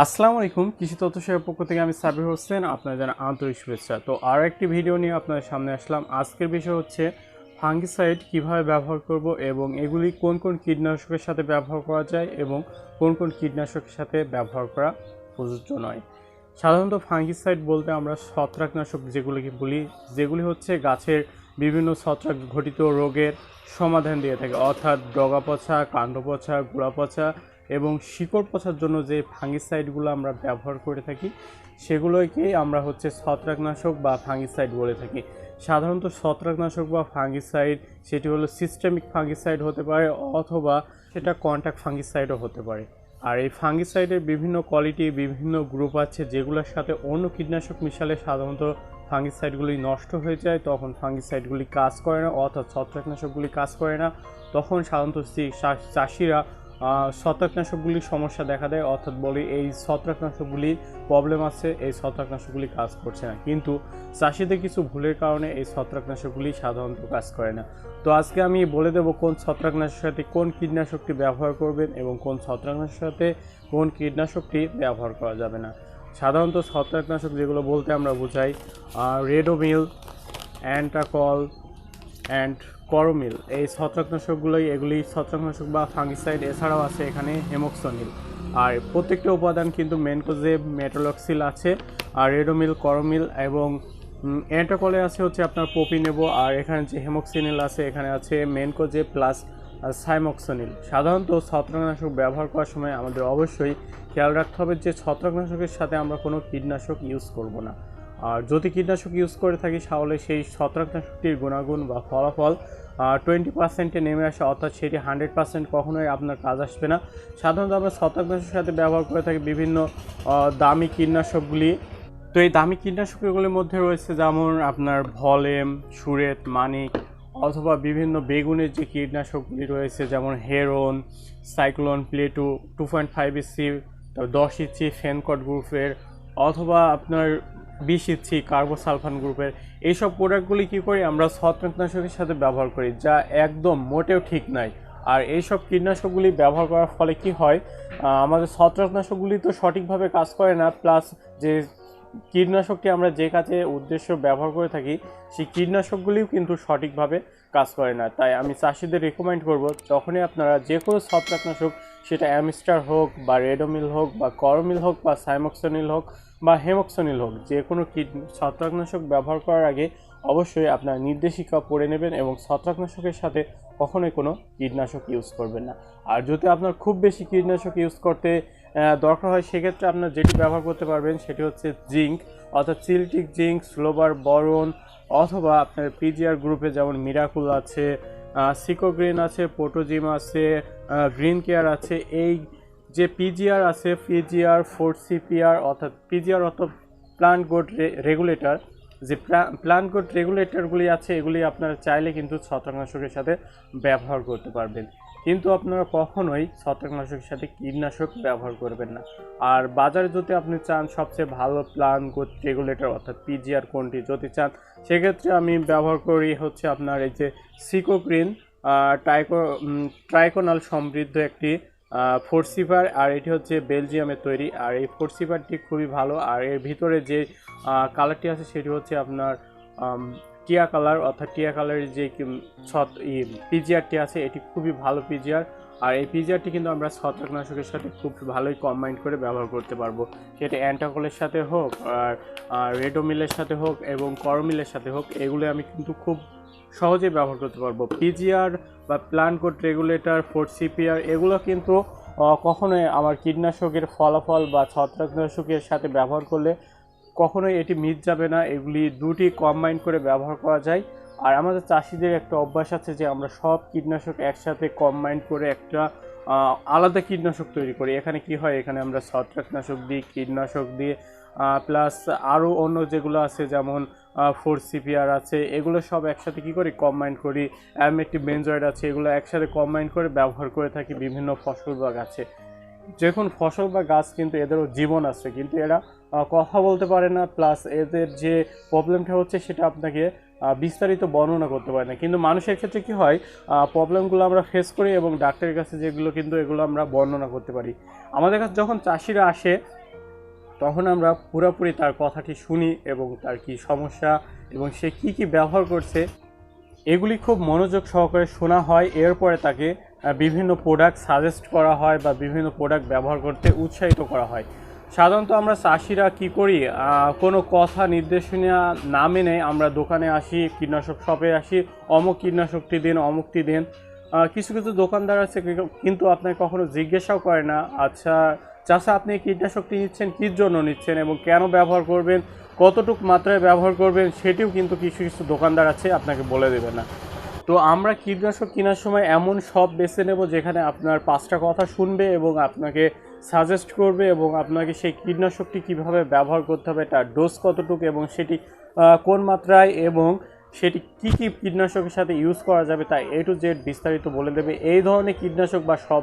আসসালামু আলাইকুম, কৃষি তথ্য সেবার পক্ষ থেকে আমি সাবির হোসেন আপনার জানা আন্তরিক শুভেচ্ছা। তো আর একটি ভিডিও নিয়ে আপনাদের সামনে আসলাম। আজকের বিষয় হচ্ছে ফাঙ্গিসাইড কীভাবে ব্যবহার করব এবং এগুলি কোন কোন কীটনাশকের সাথে ব্যবহার করা যায় এবং কোন কোন কীটনাশকের সাথে ব্যবহার করা প্রযোজ্য নয়। সাধারণত ফাঙ্গিসাইড বলতে আমরা ছত্রাকনাশক যেগুলিকে বলি, যেগুলি হচ্ছে গাছের বিভিন্ন ছত্রাক ঘটিত রোগের সমাধান দিয়ে থাকে। অর্থাৎ ডগা পচা কাণ্ড পচা গোড়া পচা এবং শিকড় পচার জন্য যে ফাঙ্গিসাইডগুলো আমরা ব্যবহার করে থাকি সেগুলোকেই আমরা হচ্ছে ছত্রাকনাশক বা ফাঙ্গিসাইড বলে থাকি। সাধারণত ছত্রাকনাশক বা ফাঙ্গিসাইড, সেটি হলো সিস্টেমিক ফাঙ্গিসাইড হতে পারে অথবা সেটা কন্ট্যাক্ট ফাঙ্গিসাইডও হতে পারে। আর এই ফাঙ্গিসাইডের বিভিন্ন কোয়ালিটি বিভিন্ন গ্রুপ আছে যেগুলোর সাথে অন্য কীটনাশক মিশালে সাধারণত ফাঙ্গিসাইডগুলি নষ্ট হয়ে যায়, তখন ফাঙ্গিসাইডগুলি কাজ করে না, অর্থাৎ ছত্রাকনাশকগুলি কাজ করে না। তখন সাধারণত চাষিরা ছত্রাকনাশকগুলির সমস্যা দেখা দেয়, অর্থাৎ বলি এই ছত্রাকনাশকগুলি প্রবলেম আছে, এই ছত্রাকনাশকগুলি কাজ করছে না। কিন্তু চাষিদের কিছু ভুলের কারণে এই ছত্রাকনাশকগুলি সাধারণত কাজ করে না। তো আজকে আমি বলে দেবো কোন ছত্রাকনাশকের সাথে কোন কীটনাশকটি ব্যবহার করবেন এবং কোন ছত্রাকনাশকের সাথে কোন কীটনাশকটি ব্যবহার করা যাবে না। সাধারণত ছত্রাকনাশক যেগুলো বলতে আমরা বোঝাই রেডোমিল অ্যান্টাকল অ্যান্ড করমিল এই ছত্রাকনাশকগুলোই এগুলি ছত্রাকনাশক বা ফাঙ্গিসাইড এছাড়াও আছে এখানে হেমোক্সনিল আর প্রত্যেকটা উপাদান কিন্তু মেনকোজে মেটোলক্সিল আছে, আর রেডোমিল করমিল এবং অ্যান্টাকলে আছে হচ্ছে আপনার পপিনেবো আর এখানে যে হেমোক্সিনিল আছে, এখানে আছে মেনকোজে প্লাস সাইমক্সনিল সাধারণত ছত্রাকনাশক ব্যবহার করার সময় আমাদের অবশ্যই খেয়াল রাখতে হবে যে ছত্রাকনাশকের সাথে আমরা কোনো কীটনাশক ইউজ করব না। আর যদি কীটনাশক ইউজ করে থাকি, তাহলে সেই ছত্রাকনাশকটির গুণাগুণ বা ফলাফল টোয়েন্টি পার্সেন্টে নেমে আসে, অর্থাৎ সেটি হান্ড্রেড পার্সেন্ট কখনোই আপনার কাজ আসবে না। সাধারণত আমরা ছত্রাকনাশকের সাথে ব্যবহার করে থাকি বিভিন্ন দামি কীটনাশকগুলি। তো এই দামি কীটনাশকগুলির মধ্যে রয়েছে যেমন আপনার ভলেম সুরেট মানিক, অথবা বিভিন্ন বেগুনের যে কীটনাশকগুলি রয়েছে, যেমন হেরোন, সাইক্লোন, প্লেটু টু পয়েন্ট ফাইভ ইসি দশ ইঞ্চি ফেনকট গ্রুপের, অথবা আপনার বিশ ইঞ্চি কার্বোসালফান গ্রুপের এইসব প্রোডাক্টগুলি কী করি আমরা ছত্রাকনাশকের সাথে ব্যবহার করি, যা একদম মোটেও ঠিক নাই। আর এইসব কীটনাশকগুলি ব্যবহার করার ফলে কি হয় আমাদের ছত্রাকনাশকগুলি তো সঠিকভাবে কাজ করে না, প্লাস যে কীটনাশকটি আমরা যে কাজে উদ্দেশ্য ব্যবহার করে থাকি, সেই কীটনাশকগুলিও কিন্তু সঠিকভাবে কাজ করে না। তাই আমি চাষিদের রেকমেন্ড করব তখনই আপনারা যে কোনো ছত্রাকনাশক সেটা অ্যামিস্টার হোক বা রেডোমিল হোক বা করমিল হোক বা সাইমক্সনিল হোক বা হেমক্সনিল হোক যে কোনো কীট ছত্রাকনাশক ব্যবহার করার আগে অবশ্যই আপনার নির্দেশিকা পড়ে নেবেন এবং ছত্রাকনাশকের সাথে কখনোই কোনো কীটনাশক ইউজ করবেন না। আর যদি আপনার খুব বেশি কীটনাশক ইউজ করতে দরকার হয়, সেক্ষেত্রে আপনার যেটি ব্যবহার করতে পারবেন সেটি হচ্ছে জিঙ্ক, অর্থাৎ সিলটিক জিঙ্ক স্লোবার বরন, অথবা আপনার পিজিআর গ্রুপে যেমন মিরাকুল আছে সিকোগ্রিন আছে পোটোজিম আছে গ্রিন কেয়ার আছে, এই যে পিজিআর আছে পিজিআর ফোর সিপিআর অর্থাৎ পিজিআর অর্থাৎ প্লান্ট গোড রেগুলেটর যে প্লান্ট গোড রেগুলেটরগুলি আছে, এগুলি আপনারা চাইলে কিন্তু ছত্রাকনাশকের সাথে ব্যবহার করতে পারবেন। কিন্তু আপনারা কখনোই ছত্রাকনাশকের সাথে কীটনাশক ব্যবহার করবেন না। আর বাজারে যদি আপনি চান সবচেয়ে ভালো প্লান গোড রেগুলেটর অর্থাৎ পিজিআর কোনটি যদি চান, সেক্ষেত্রে আমি ব্যবহার করি হচ্ছে আপনার এই যে সিকোগ্রিন টাইকো ট্রাইকোনাল সমৃদ্ধ একটি ফোরসিভার আর এটি হচ্ছে বেলজিয়ামের তৈরি। আর এই ফোরসিভারটি খুবই ভালো। আর এর ভিতরে যে কালারটি আছে সেটি হচ্ছে আপনার টিয়া কালার অর্থাৎ টিয়া কালারের যে ছত পিজিআরটি আছে, এটি খুবই ভালো পিজিআর আর এই পিজিআরটি কিন্তু আমরা ছত্রাকনাশকের সাথে খুব ভালোই কম্বাইন করে ব্যবহার করতে পারব। সেটা অ্যান্টাকলের সাথে হোক, আর রেডোমিলের সাথে হোক, এবং করমিলের সাথে হোক, এগুলো আমি কিন্তু খুব সহজেই ব্যবহার করতে পারব। পিজিআর বা plant growth regulator for CPR এগুলো কিন্তু কখনোই আমার কীটনাশকের ফলাফল বা ছত্রাকনাশকের সাথে ব্যবহার করলে কখনোই এটি মিস যাবে না। এগুলি দুটি কম্বাইন করে ব্যবহার করা যায়। আর আমাদের চাষিদের একটা অভ্যাস আছে যে আমরা সব কীটনাশক একসাথে কম্বাইন করে একটা আলাদা কীটনাশক তৈরি করি। এখানে কি হয়? এখানে আমরা ছত্রাকনাশক দিই, কীটনাশক দিয়ে প্লাস আরও অন্য যেগুলো আছে যেমন ফোর সিপিআর আছে। এগুলো সব একসাথে কি করি? কম্বাইন করি। অ্যামেটি বেঞ্জয়েড আছে, এগুলো একসাথে কম্বাইন করে ব্যবহার করে থাকি বিভিন্ন ফসল বা গাছে। যখন ফসল বা গাছ কিন্তু এদেরও জীবন আছে, কিন্তু এরা কথা বলতে পারে না প্লাস এদের যে প্রবলেমটা হচ্ছে সেটা আপনাকে বিস্তারিত বর্ণনা করতে পারে না। কিন্তু মানুষের ক্ষেত্রে কি হয় প্রবলেমগুলো আমরা ফেস করি এবং ডাক্তারের কাছে যেগুলো কিন্তু এগুলো আমরা বর্ণনা করতে পারি। আমাদের কাছে যখন চাষিরা আসে তখন আমরা পুরোপুরি তার কথাটি শুনি এবং তার কি সমস্যা এবং সে কি কি ব্যবহার করছে, এগুলি খুব মনোযোগ সহকারে শোনা হয়। এরপরে তাকে বিভিন্ন প্রোডাক্ট সাজেস্ট করা হয় বা বিভিন্ন প্রোডাক্ট ব্যবহার করতে উৎসাহিত করা হয়। সাধারণত আমরা চাষিরা কি করি কোনো কথা নির্দেশনা না মেনে আমরা দোকানে আসি, কীটনাশক শপে আসি, অমুক কীটনাশকটি দিন, অমুকটি দিন। কিছু কিছু দোকানদার আছে, কিন্তু আপনাকে কখনো জিজ্ঞাসাও করে না আচ্ছা চাষা, আপনি কীটনাশকটি নিচ্ছেন কীর জন্য নিচ্ছেন এবং কেন ব্যবহার করবেন, কতটুক মাত্রায় ব্যবহার করবেন, সেটিও কিন্তু কিছু কিছু দোকানদার আছে, আপনাকে বলে দেবে না। তো আমরা কীটনাশক কেনার সময় এমন সব বেছে নেব যেখানে আপনার পাঁচটা কথা শুনবে এবং আপনাকে সাজেস্ট করবে এবং আপনাকে সেই কীটনাশকটি কীভাবে ব্যবহার করতে হবে, তার ডোজ কতটুকু এবং সেটি কোন মাত্রায় এবং সেটি কি কি কীটনাশকের সাথে ইউজ করা যাবে তা এ টু জেড বিস্তারিত বলে দেবে। এই ধরনের কীটনাশক বা সব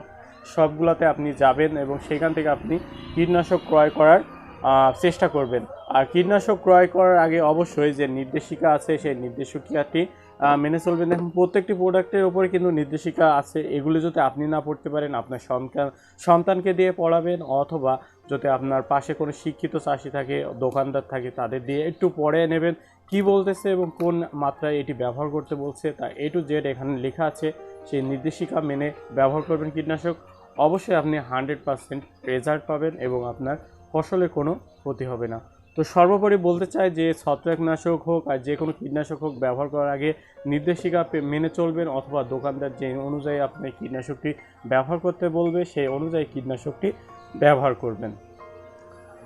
সবগুলোতে আপনি যাবেন এবং সেখান থেকে আপনি কীটনাশক ক্রয় করার চেষ্টা করবেন। আর কীটনাশক ক্রয় করার আগে অবশ্যই যে নির্দেশিকা আছে, সেই নির্দেশিকাটি মেনে চলবেন। এখন প্রত্যেকটি প্রোডাক্টের উপরে কিন্তু নির্দেশিকা আছে। এগুলো যদি আপনি না পড়তে পারেন, আপনার সন্তান, সন্তানকে দিয়ে পড়াবেন অথবা যদি আপনার পাশে কোনো শিক্ষিত চাষি থাকে, দোকানদার থাকে, তাদের দিয়ে একটু পড়ে নেবেন। কি বলতেছে এবং কোন মাত্রায় এটি ব্যবহার করতে বলছে, তা এ টু জেড এখানে লেখা আছে। সেই নির্দেশিকা মেনে ব্যবহার করবেন কীটনাশক। অবশ্যই আপনি হান্ড্রেড পারসেন্ট রেজাল্ট পাবেন এবং আপনার ফসলে কোনো ক্ষতি হবে না। তো সর্বোপরি বলতে চাই যে ছত্রাকনাশক হোক আর যে কোনো কীটনাশক হোক ব্যবহার করার আগে নির্দেশিকা মেনে চলবেন অথবা দোকানদার যে অনুযায়ী আপনি কীটনাশকটি ব্যবহার করতে বলবে, সেই অনুযায়ী কীটনাশকটি ব্যবহার করবেন।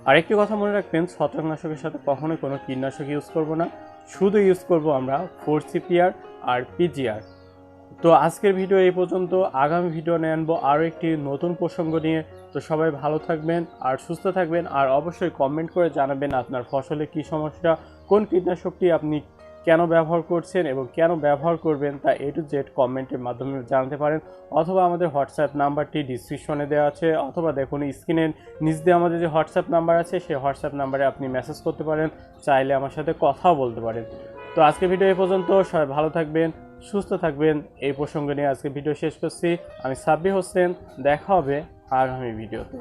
আরেকটি কথা মনে রাখবেন, ছত্রাকনাশকের সাথে কখনোই কোনো কীটনাশক ইউজ করব না। শুধু ইউজ করব আমরা ফোর সিপিআর আর পিজিআর তো আজকের ভিডিও এই পর্যন্ত। আগামী ভিডিও নিয়ে আনব আরও একটি নতুন প্রসঙ্গ নিয়ে। তো সবাই ভালো থাকবেন আর সুস্থ থাকবেন আর অবশ্যই কমেন্ট করে জানাবেন আপনার ফসলে কী সমস্যা, কোন কীটনাশকটি আপনি কেন ব্যবহার করছেন এবং কেন ব্যবহার করবেন তা এ টু জেড কমেন্টের মাধ্যমে জানাতে পারেন। অথবা আমাদের হোয়াটসঅ্যাপ নাম্বারটি ডিসক্রিপশনে দেওয়া আছে অথবা দেখুন স্ক্রিনের নিচ দিয়ে আমাদের যে হোয়াটসঅ্যাপ নাম্বার আছে সেই হোয়াটসঅ্যাপ নাম্বারে আপনি মেসেজ করতে পারেন, চাইলে আমার সাথে কথাও বলতে পারেন। তো আজকে ভিডিও এ পর্যন্ত। সবাই ভালো থাকবেন। সুস্থ থাকবেন। এই প্রসঙ্গ নিয়ে আজকে ভিডিও শেষ করছি। আমি সাব্বি হোসেন, দেখা হবে আগামী ভিডিওতে।